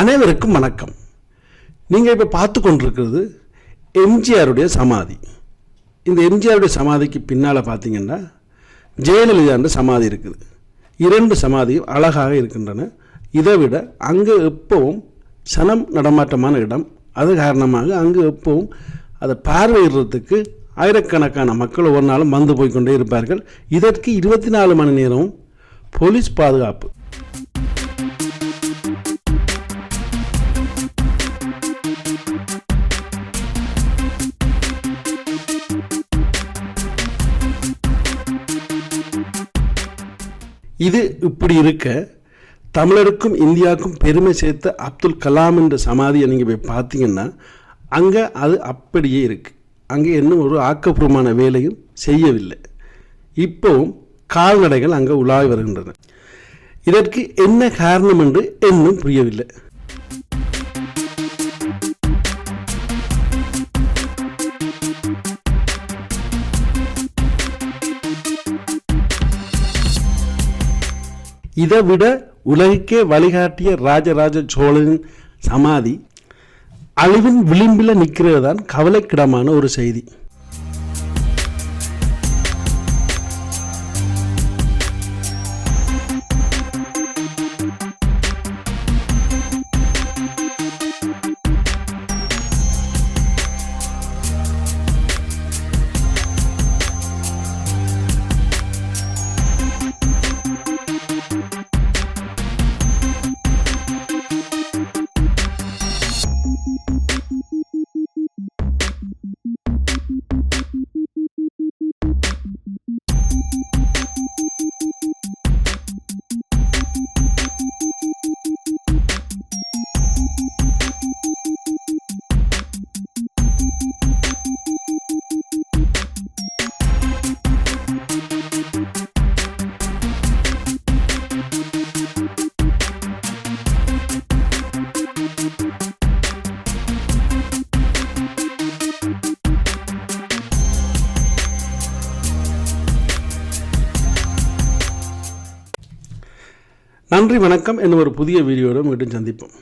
அனைவருக்கும் வணக்கம். நீங்கள் இப்போ பார்த்து கொண்டிருக்கிறது எம்ஜிஆருடைய சமாதி. இந்த எம்ஜிஆருடைய சமாதிக்கு பின்னால் பார்த்தீங்கன்னா ஜெயலலிதான்ற சமாதி இருக்குது. இரண்டு சமாதியும் அழகாக இருக்கின்றன. இதை விட அங்கே எப்பவும் சனம் நடமாட்டமான இடம். அது காரணமாக அங்கே எப்பவும் அதை பார்வையிடுறதுக்கு ஆயிரக்கணக்கான மக்கள் ஒரு நாளும் வந்து போய்க்கொண்டே இருப்பார்கள். இதற்கு இருபத்தி நாலு மணி நேரமும் போலீஸ் பாதுகாப்பு. இது இப்படி இருக்க தமிழருக்கும் இந்தியாவுக்கும் பெருமை சேர்த்த அப்துல் கலாம் என்ற சமாதியை நீங்கள் போய் பார்த்தீங்கன்னா அங்கே அது அப்படியே இருக்குது அங்கே இன்னும் ஒரு ஆக்கப்பூர்வமான வேலையும் செய்யவில்லை. இப்போவும் கால்நடைகள் அங்கே உலாவி வருகின்றன. இதற்கு என்ன காரணம் என்று இன்னும் புரியவில்லை. இதை விட உலகுக்கே வழிகாட்டிய ராஜராஜ சோழனின் சமாதி அழிவின் விளிம்பில் நிற்கிறது தான் கவலைக்கிடமான ஒரு செய்தி. நன்றி வணக்கம். என்னும் ஒரு புதிய வீடியோட மீண்டும் சந்திப்போம்.